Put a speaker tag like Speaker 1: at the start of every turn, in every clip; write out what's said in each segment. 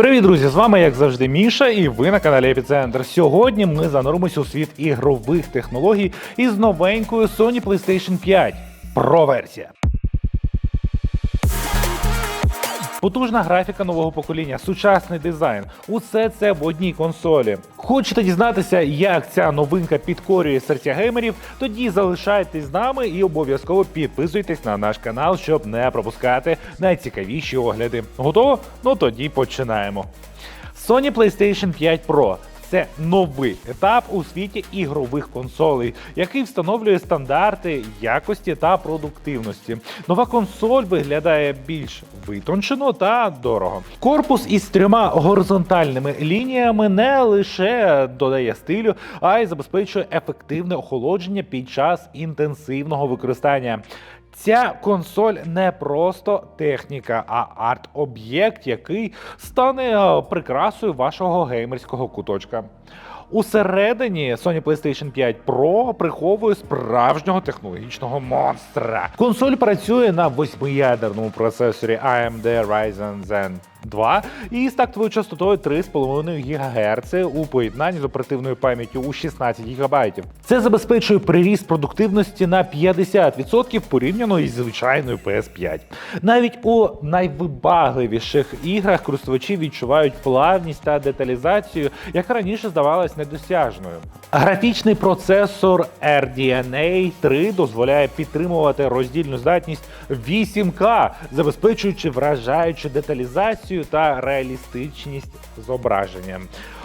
Speaker 1: Привіт, друзі! З вами, як завжди, Міша, і ви на каналі Епіцентр. Сьогодні ми зануримося у світ ігрових технологій із новенькою Sony PlayStation 5 Pro версія. Потужна графіка нового покоління, сучасний дизайн усе це в одній консолі. Хочете дізнатися, як ця новинка підкорює серця геймерів? Тоді залишайтесь з нами і обов'язково підписуйтесь на наш канал, щоб не пропускати найцікавіші огляди. Готово? Ну тоді починаємо. Sony PlayStation 5 Pro це новий етап у світі ігрових консолей, який встановлює стандарти якості та продуктивності. Нова консоль виглядає більш витончено та дорого. Корпус із трьома горизонтальними лініями не лише додає стилю, а й забезпечує ефективне охолодження під час інтенсивного використання. Ця консоль не просто техніка, а арт-об'єкт, який стане е, прикрасою вашого геймерського куточка. Усередині Sony PlayStation 5 Pro приховує справжнього технологічного монстра. Консоль працює на восьмиядерному процесорі AMD Ryzen Zen 2 і з тактовою частотою 3,5 ГГц у поєднанні з оперативною пам'яттю у 16 ГБ. Це забезпечує приріст продуктивності на 50% порівняно із звичайною PS5. Навіть у найвибагливіших іграх користувачі відчувають плавність та деталізацію, яка раніше здавалась недосяжною. Графічний процесор RDNA 3 дозволяє підтримувати роздільну здатність 8К, забезпечуючи вражаючу деталізацію та реалістичність зображення.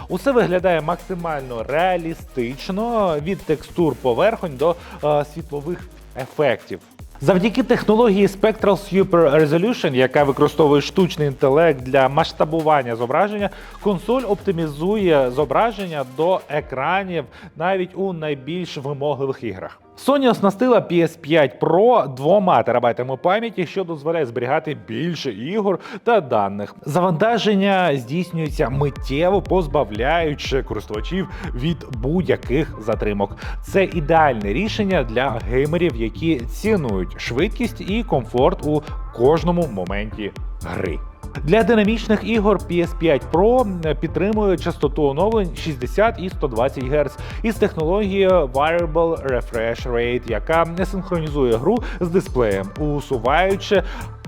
Speaker 1: Усе виглядає максимально реалістично від текстур поверхонь до е, світлових ефектів. Завдяки технології Spectral Super Resolution, яка використовує штучний інтелект для масштабування зображення, консоль оптимізує зображення до екранів навіть у найбільш вимогливих іграх. Sony оснастила PS5 Pro 2 терабайтами пам'яті, що дозволяє зберігати більше ігор та даних. Завантаження здійснюється миттєво, позбавляючи користувачів від будь-яких затримок. Це ідеальне рішення для геймерів, які цінують швидкість і комфорт у кожному моменті гри. Для динамічних ігор PS5 Pro підтримує частоту оновлень 60 і 120 Гц із технологією Variable Refresh Rate, яка не синхронізує гру з дисплеєм, усуваючи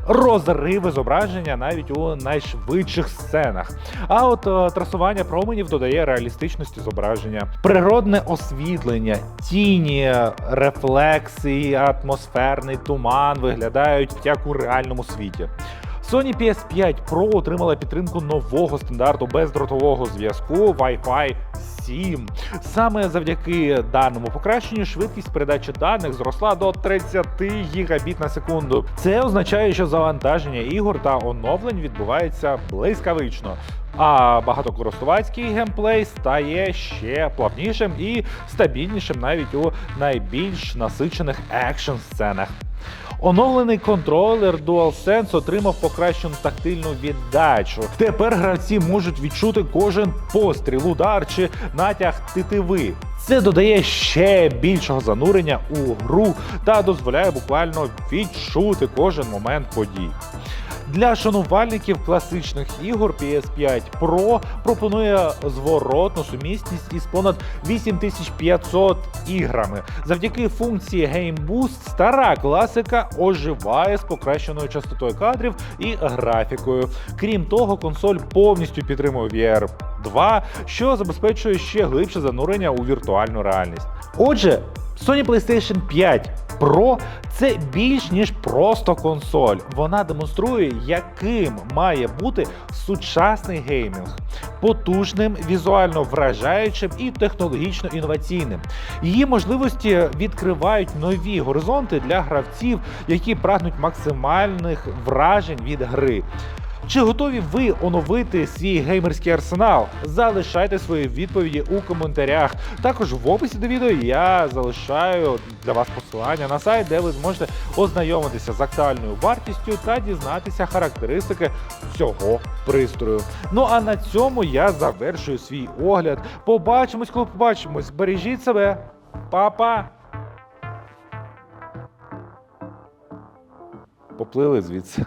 Speaker 1: розриви зображення навіть у найшвидших сценах. А от е, трасування променів додає реалістичності зображення, природне освітлення, тіні, рефлекси, атмосферний туман виглядають як у реальному світі. Sony PS5 Pro отримала підтримку нового стандарту бездротового зв'язку Wi-Fi 7. Саме завдяки даному покращенню швидкість передачі даних зросла до 30 гігабіт на секунду. Це означає, що завантаження ігор та оновлень відбувається блискавично. А багатокористувацький геймплей стає ще плавнішим і стабільнішим навіть у найбільш насичених екшн сценах. Оновлений контролер DualSense отримав покращену тактильну віддачу. Тепер гравці можуть відчути кожен постріл, удар чи натяг титиви. Це додає ще більшого занурення у гру та дозволяє буквально відчути кожен момент подій. Для шанувальників класичних ігор PS5 Pro пропонує зворотну сумісність із понад 8500 іграми. Завдяки функції Game Boost стара класика оживає з покращеною частотою кадрів і графікою. Крім того, консоль повністю підтримує VR 2, що забезпечує ще глибше занурення у віртуальну реальність. Отже, Sony PlayStation 5 Pro це більш ніж просто консоль. Вона демонструє, яким має бути сучасний геймінг. Потужним, візуально вражаючим і технологічно інноваційним. Її можливості відкривають нові горизонти для гравців, які прагнуть максимальних вражень від гри. Чи готові ви оновити свій геймерський арсенал? Залишайте свої відповіді у коментарях. Також в описі до відео я залишаю для вас посилання на сайт, де ви зможете ознайомитися з актуальною вартістю та дізнатися характеристики цього пристрою. Ну а на цьому я завершую свій огляд. Побачимось, коли побачимось. Бережіть себе, Па-па! Поплили звідси.